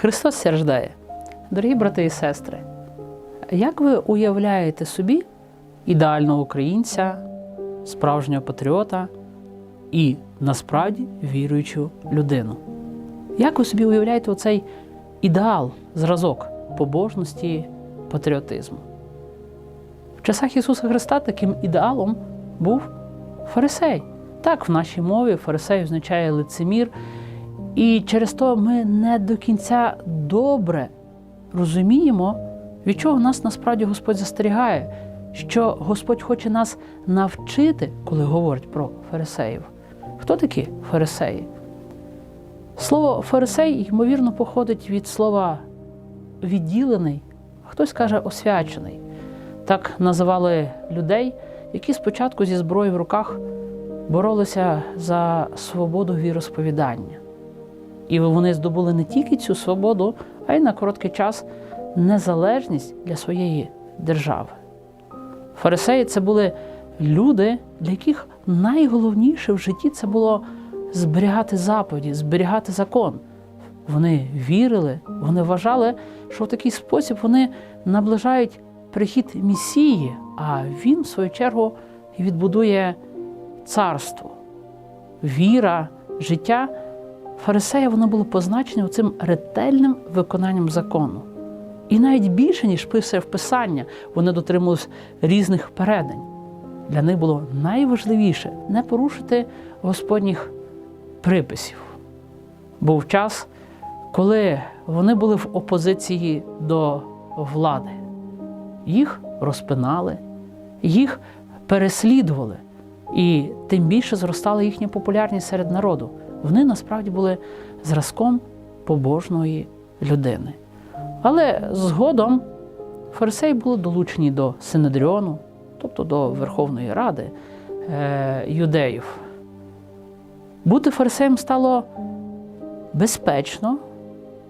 Христос страждає. Дорогі брати і сестри, як ви уявляєте собі ідеального українця, справжнього патріота і насправді віруючу людину? Як ви собі уявляєте оцей ідеал, зразок побожності, патріотизму? В часах Ісуса Христа таким ідеалом був фарисей. Так, в нашій мові фарисей означає лицемір, і через то ми не до кінця добре розуміємо, від чого нас насправді Господь застерігає, що Господь хоче нас навчити, коли говорить про фарисеїв. Хто такі фарисеї? Слово фарисей, ймовірно, походить від слова відділений, а хтось каже освячений. Так називали людей, які спочатку зі зброєю в руках боролися за свободу віросповідання. І вони здобули не тільки цю свободу, а й на короткий час незалежність для своєї держави. Фарисеї це були люди, для яких найголовніше в житті це було зберігати заповіді, зберігати закон. Вони вірили, вони вважали, що в такий спосіб вони наближають прихід Месії, а він, в свою чергу, відбудує царство. Віра, життя фарисея воно було позначене цим ретельним виконанням закону. І навіть більше, ніж пише в Писання, вони дотримувалися різних передань. Для них було найважливіше не порушити Господніх приписів. Був час, коли вони були в опозиції до влади. Їх розпинали, їх переслідували, і тим більше зростала їхня популярність серед народу. Вони насправді були зразком побожної людини. Але згодом фарисеї були долучені до Синедріону, тобто до Верховної Ради е, юдеїв. Бути фарисеєм стало безпечно,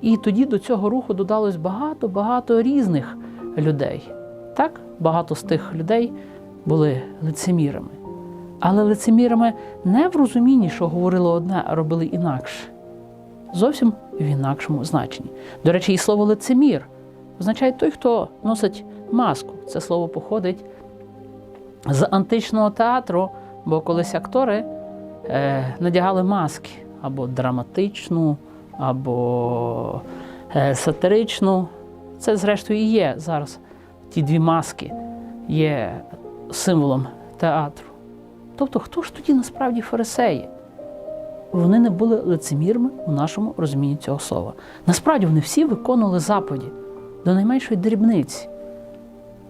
і тоді до цього руху додалось багато-багато різних людей. Так, багато з тих людей були лицемірами. Але лицемірами не в розумінні, що говорили одне, а робили інакше. Зовсім в інакшому значенні. До речі, і слово лицемір означає той, хто носить маску. Це слово походить з античного театру, бо колись актори е, надягали маски або драматичну, або е, сатиричну. Це, зрештою, і є зараз. Ті дві маски є символом театру. Тобто, хто ж тоді насправді фарисеї? Вони не були лицемірами у нашому розумінні цього слова. Насправді вони всі виконували заповіді до найменшої дрібниці.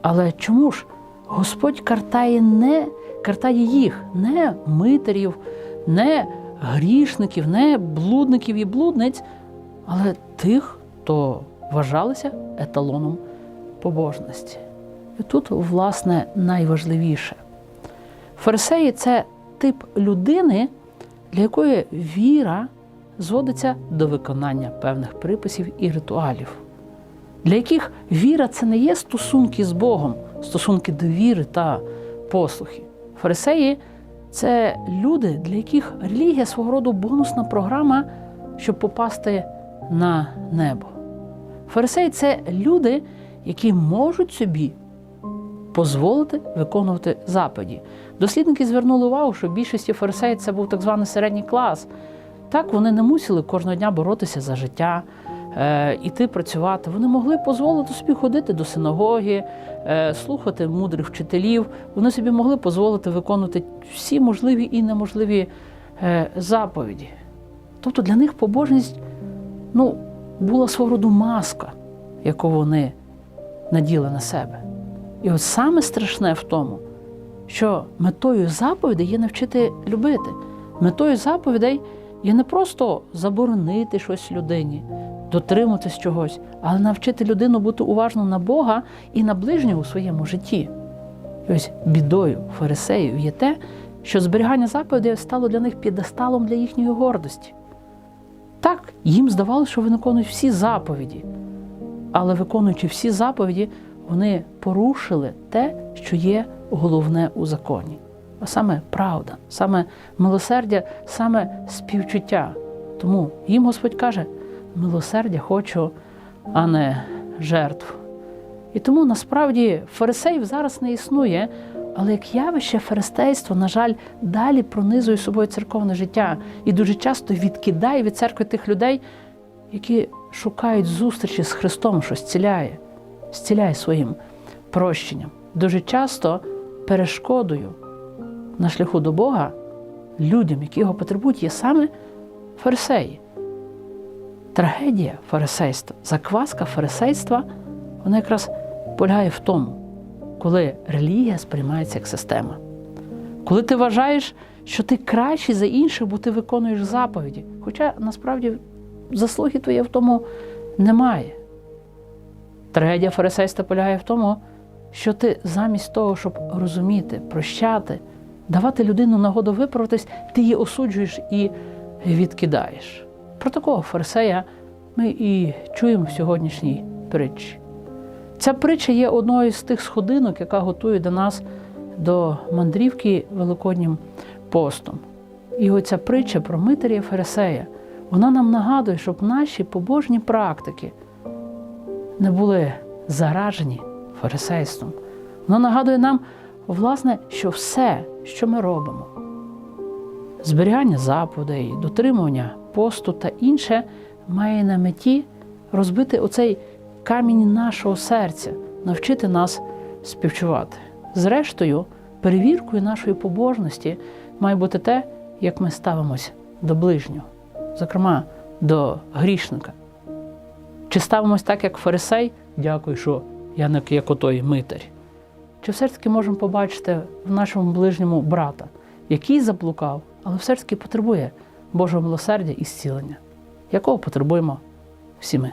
Але чому ж Господь картає не картає їх, не митарів, не грішників, не блудників і блудниць, але тих, хто вважалися еталоном побожності. І тут, власне, найважливіше. Фарисеї це тип людини, для якої віра зводиться до виконання певних приписів і ритуалів, для яких віра це не є стосунки з Богом, стосунки довіри та послухи. Фарисеї це люди, для яких релігія свого роду бонусна програма, щоб попасти на небо. Фарисеї це люди, які можуть собі дозволити виконувати заповіді. Дослідники звернули увагу, що в більшості фарисеїв це був так званий середній клас. Так вони не мусили кожного дня боротися за життя, е, іти працювати. Вони могли дозволити собі ходити до синагоги, е, слухати мудрих вчителів. Вони собі могли дозволити виконувати всі можливі і неможливі е, заповіді. Тобто для них побожність ну, була свого роду маска, яку вони наділи на себе. І от саме страшне в тому, що метою заповідей є навчити любити. Метою заповідей є не просто заборонити щось людині, дотриматись чогось, але навчити людину бути уважною на Бога і на ближнього у своєму житті. І ось бідою фарисеїв є те, що зберігання заповідей стало для них підесталом для їхньої гордості. Так, їм здавалося, що виконують всі заповіді, але виконуючи всі заповіді, вони порушили те, що є головне у законі. А саме правда, саме милосердя, саме співчуття. Тому їм Господь каже: милосердя хочу, а не жертв. І тому насправді фарисеїв зараз не існує, але як явище фарисейство, на жаль, далі пронизує собою церковне життя і дуже часто відкидає від церкви тих людей, які шукають зустрічі з Христом, що зціляє, зціляє своїм прощенням. Дуже часто перешкодою на шляху до Бога людям, які його потребують, є саме фарисеї. Трагедія фарисейства, закваска фарисейства, вона якраз полягає в тому, коли релігія сприймається як система. Коли ти вважаєш, що ти кращий за інших, бо ти виконуєш заповіді. Хоча насправді заслуги твоєї в тому немає. Трагедія фарисейства полягає в тому, що ти замість того, щоб розуміти, прощати, давати людину нагоду виправитись, ти її осуджуєш і відкидаєш. Про такого фарисея ми і чуємо в сьогоднішній притчі. Ця притча є одною з тих сходинок, яка готує до нас до мандрівки Великоднім постом. І оця притча про Митаря і Фарисея, вона нам нагадує, щоб наші побожні практики не були заражені фарисейством. Вона нагадує нам, власне, що все, що ми робимо, зберігання заповідей, дотримування посту та інше, має на меті розбити оцей камінь нашого серця, навчити нас співчувати. Зрештою, перевіркою нашої побожності має бути те, як ми ставимось до ближнього, зокрема до грішника. Чи ставимось так, як фарисей, дякую, що я не як отой митар. Чи все ж таки можемо побачити в нашому ближньому брата, який заблукав, але все ж таки потребує Божого милосердя і зцілення, якого потребуємо всі ми.